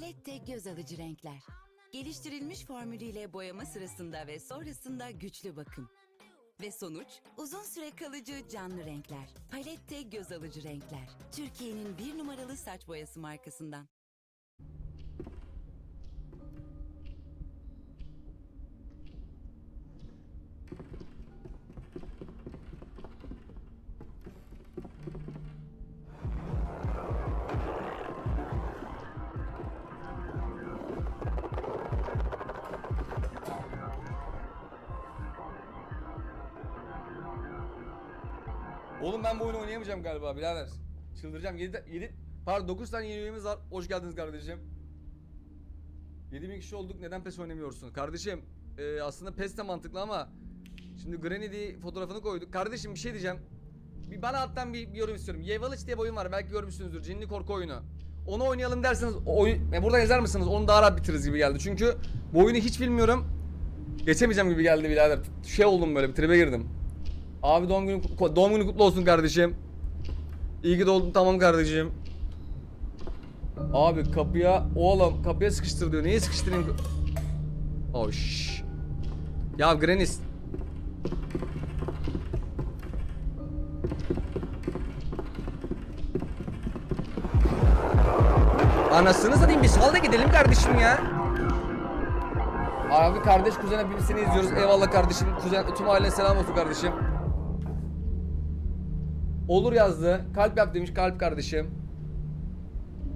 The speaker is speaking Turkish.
Palette göz alıcı renkler. Geliştirilmiş formülüyle boyama sırasında ve sonrasında güçlü bakım. Ve sonuç uzun süre kalıcı canlı renkler. Palette göz alıcı renkler. Türkiye'nin bir numaralı saç boyası markasından. Oğlum ben bu oyunu oynayamayacağım galiba birader. Çıldıracağım. 7, 7 pardon 9 tane yeni üyemiz var. Hoş geldiniz kardeşim. 7000 kişi olduk. Neden PES oynamıyorsun? Kardeşim e, aslında PES de mantıklı ama şimdi Granny fotoğrafını koyduk. Kardeşim bir şey diyeceğim. Bir bana alttan bir, bir yorum istiyorum. Yevalıç diye bir oyun var. Belki görmüşsünüzdür. Cinli korku oyunu. Onu oynayalım derseniz oyun e, burada yazar mısınız? Onu daha rahat bitiririz gibi geldi. Çünkü bu oyunu hiç bilmiyorum. Geçemeyeceğim gibi geldi birader. Şey oldum böyle bir tribe girdim. Abi doğum günü doğum günü kutlu olsun kardeşim. İyi ki doğdun tamam kardeşim. Abi kapıya oğlum kapıya sıkıştır diyor. Niye sıkıştırayım? Oş. Ya Grenis. Anasını satayım bir sal da gidelim kardeşim ya. Abi kardeş kuzen hepsini izliyoruz. Eyvallah kardeşim. Kuzen tüm ailene selam olsun kardeşim. Olur yazdı. Kalp yap demiş kalp kardeşim.